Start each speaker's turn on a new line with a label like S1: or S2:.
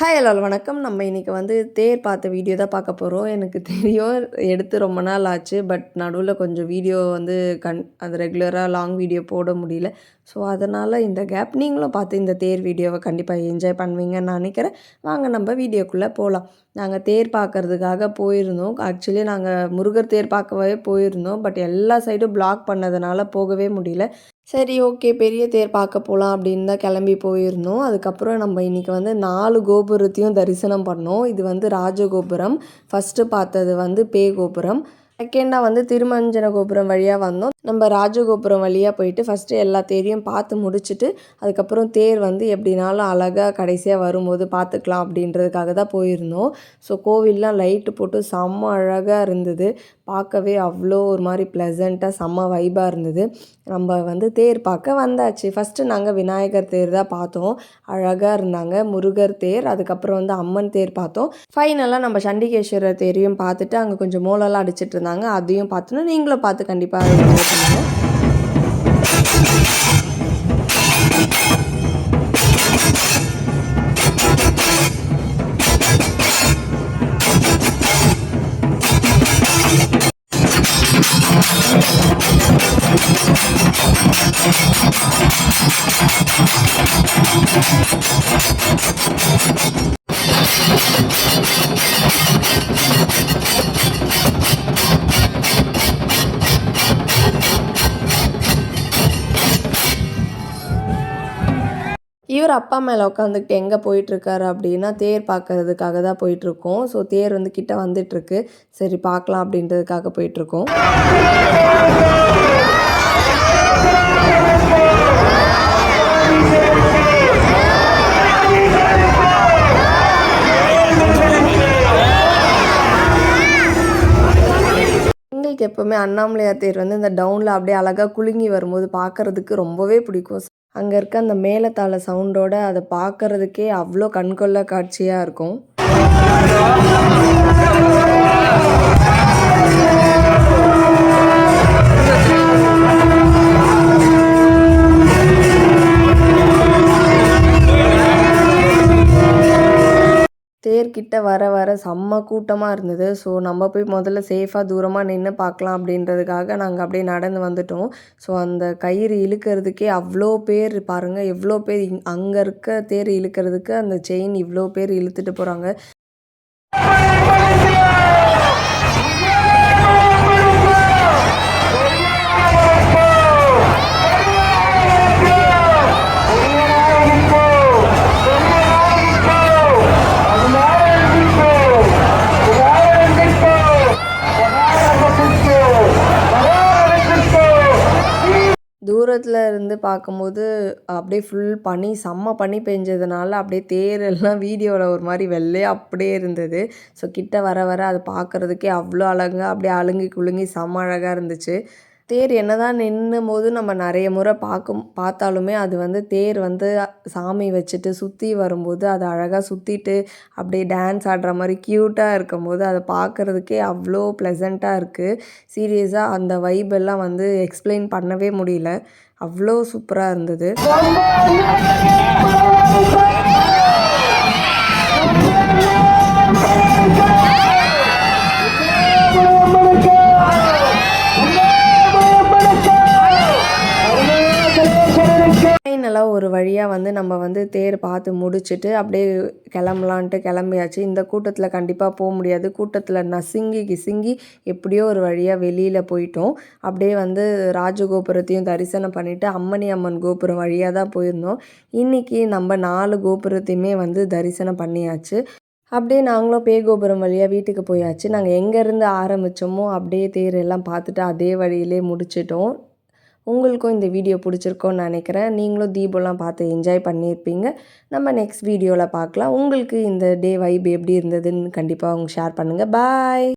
S1: Hi hello வணக்கம். நம்ம இன்றைக்கி வந்து தேர் பார்த்த வீடியோ தான் பார்க்க போகிறோம் எனக்கு தெரியும் எடுத்து ரொம்ப நாள் ஆச்சு. பட் நடுவில் கொஞ்சம் வீடியோ வந்து கண் அது ரெகுலராக லாங் வீடியோ போட முடியல. ஸோ அதனால் இந்த கேப் நீங்களும் பார்த்து இந்த தேர் வீடியோவை கண்டிப்பாக என்ஜாய் பண்ணுவீங்கன்னு நான் நினைக்கிறேன். வாங்க நம்ம வீடியோக்குள்ளே போகலாம் நாங்கள் தேர் பார்க்குறதுக்காக போயிருந்தோம். ஆக்சுவலி நாங்கள் முருகர் தேர் பார்க்கவே போயிருந்தோம். பட் எல்லா சைடும் பிளாக் பண்ணதுனால போகவே முடியல. சரி ஓகே பெரிய தேர் பார்க்க போகலாம் அப்படின்னு தான் கிளம்பி போயிருந்தோம். அதுக்கப்புறம் நம்ம இன்றைக்கி வந்து நாலு கோபுரத்தையும் தரிசனம் பண்ணோம். இது வந்து ராஜகோபுரம். ஃபஸ்ட்டு பார்த்தது வந்து பே கோபுரம். செகண்டாக வந்து திருமஞ்சன கோபுரம் வழியாக வந்தோம். நம்ம ராஜகோபுரம் வழியாக போயிட்டு ஃபஸ்ட்டு எல்லா தேரையும் பார்த்து முடிச்சுட்டு அதுக்கப்புறம் தேர் வந்து எப்படினாலும் அழகாக கடைசியாக வரும்போது பார்த்துக்கலாம் அப்படின்றதுக்காக தான் போயிருந்தோம். ஸோ கோவில்லாம் லைட்டு போட்டு செம்ம அழகாக இருந்தது. பார்க்கவே அவ்வளோ ஒரு மாதிரி ப்ளசண்ட்டாக செம்ம வைபாக இருந்தது. நம்ம வந்து தேர் பார்க்க வந்தாச்சு. ஃபஸ்ட்டு நாங்கள் விநாயகர் தேர் தான் பார்த்தோம். அழகாக இருந்தாங்க. முருகர் தேர் அதுக்கப்புறம் வந்து அம்மன் தேர் பார்த்தோம். ஃபைனலாக நம்ம சண்டிகேஸ்வரர் தேரையும் பார்த்துட்டு அங்கே கொஞ்சம் மூலெல்லாம் அடிச்சிட்டு இருந்தாங்க. அதையும் பார்த்தோன்னா நீங்களும் பார்த்து கண்டிப்பாக பண்ணுங்கள் இவர் அப்பா மேலே உட்காந்துக்கிட்டு எங்கே போயிட்டுருக்காரு அப்படின்னா தேர் பார்க்கறதுக்காக தான் போயிட்டுருக்கோம். ஸோ தேர் வந்து கிட்ட வந்துட்டுருக்கு. சரி பார்க்கலாம் அப்படின்றதுக்காக போயிட்டுருக்கோம். எனக்கு எப்போவுமே அண்ணாமலையார் தேர் வந்து இந்த டவுனில் அப்படியே அழகாக குலுங்கி வரும்போது பார்க்குறதுக்கு ரொம்பவே பிடிக்கும். அங்கே இருக்க அந்த மேலத்தாள சவுண்டோட அதை பார்க்குறதுக்கே அவ்வளோ கண்கொள்ள காட்சியாக இருக்கும். தேர்கிட்ட வர வர செம்ம கூட்டமாக இருந்தது. ஸோ நம்ம போய் முதல்ல சேஃபாக தூரமாக நின்று பார்க்கலாம் அப்படின்றதுக்காக நாங்கள் அப்படியே நடந்து வந்துட்டோம். ஸோ அந்த கயிறு இழுக்கிறதுக்கே அவ்வளோ பேர் பாருங்கள் எவ்வளோ பேர் அங்கே இருக்க தேர் இழுக்கிறதுக்கு அந்த செயின் இவ்வளோ பேர் இழுத்துட்டு போகிறாங்க தூரத்தில் இருந்து பார்க்கும்போது அப்படியே ஃபுல் பனி செம்ம பனி பெஞ்சதுனால அப்படியே தேரெல்லாம் வீடியோவில் ஒரு மாதிரி வெள்ளையாக அப்படியே இருந்தது. ஸோ கிட்ட வர வர அது பார்க்குறதுக்கே அவ்வளோ அழகாக அப்படியே அழுங்கி குலுங்கி செம்ம அழகாக இருந்துச்சு. தேர் என்னதான் நின்னும் போது நம்ம நிறைய முறை பார்க்கும் பார்த்தாலுமே அது வந்து தேர் வந்து சாமி வச்சுட்டு சுற்றி வரும்போது அது அழகாக சுற்றிட்டு அப்படியே டான்ஸ் ஆடுற மாதிரி க்யூட்டாக இருக்கும்போது அதை பார்க்குறதுக்கே அவ்வளோ ப்ளசண்ட்டாக இருக்குது சீரியஸாக அந்த வைபெல்லாம் வந்து எக்ஸ்பிளைன் பண்ணவே முடியல. அவ்வளோ சூப்பராக இருந்தது. ஃபைனலாக ஒரு வழியாக வந்து நம்ம வந்து தேர் பார்த்து முடிச்சுட்டு அப்படியே கிளம்பலான்ட்டு கிளம்பியாச்சு. இந்த கூட்டத்தில் கண்டிப்பாக போக முடியாது. கூட்டத்தில் நசுங்கி கிசுங்கி எப்படியோ ஒரு வழியாக வெளியில் போயிட்டோம். அப்படியே வந்து ராஜகோபுரத்தையும் தரிசனம் பண்ணிவிட்டு அம்மணி அம்மன் கோபுரம் வழியாக தான் போயிருந்தோம். இன்றைக்கி நம்ம நாலு கோபுரத்தையுமே வந்து தரிசனம் பண்ணியாச்சு. அப்படியே நாங்களும் பே கோபுரம் வழியாக வீட்டுக்கு போயாச்சு. நாங்கள் எங்கேருந்து ஆரம்பித்தோமோ அப்படியே தேர் எல்லாம் பார்த்துட்டு அதே வழியிலே முடிச்சிட்டோம். உங்களுக்கும் இந்த வீடியோ பிடிச்சிருக்கோன்னு நினைக்கிறேன். நீங்களும் தீபம்லாம் பார்த்து என்ஜாய் பண்ணியிருப்பீங்க. நம்ம நெக்ஸ்ட் வீடியோவில் பார்க்கலாம். உங்களுக்கு இந்த டே வைப் எப்படி இருந்ததுன்னு கண்டிப்பாக அவங்க ஷேர் பண்ணுங்கள் பாய்